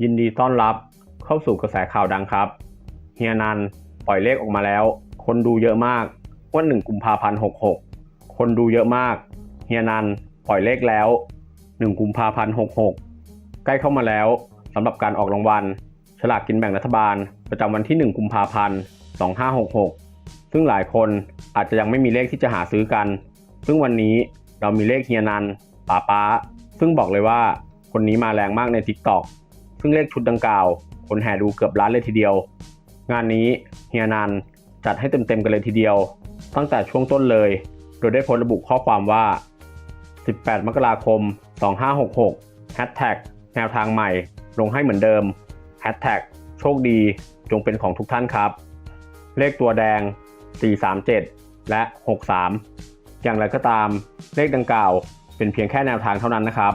ยินดีต้อนรับเข้าสู่กระแสข่าวดังครับ เฮียนันปล่อยเลขออกมาแล้ว คนดูเยอะมากวันหนึ่งกุมภาพันธ์หกหกคนดูเยอะมาก เฮียนันปล่อยเลขแล้วหนึ่งกุมภาพันธ์หกหกใกล้เข้ามาแล้วสำหรับการออกรางวัลฉลากกินแบ่งรัฐบาล ประจำวันที่ 1 กุมภาพันธ์ 2566 ซึ่งหลายคนอาจจะยังไม่มีเลขที่จะหาซื้อกัน ซึ่งวันนี้เรามีเลขเฮียนันป๋าป๊าซึ่งบอกเลยว่าคนนี้มาแรงมากใน TikTok ซึ่งเลขชุดดังกล่าว คนแห่ดูเกือบล้านเลยทีเดียว งานนี้เฮียนันจัดให้เต็มๆกันเลยทีเดียว ตั้งแต่ช่วงต้นเลย โดยได้โพสต์ระบุข้อความว่า 18 มกราคม 2566 Hashtag แนวทางใหม่ ลงให้เหมือนเดิม Hashtag โชคดีจงเป็นของทุกท่านครับ เลขตัวแดง 437 และ 63 อย่างไรก็ตามเลขดังกล่าวเป็นเพียงแค่แนวทางเท่านั้นนะครับ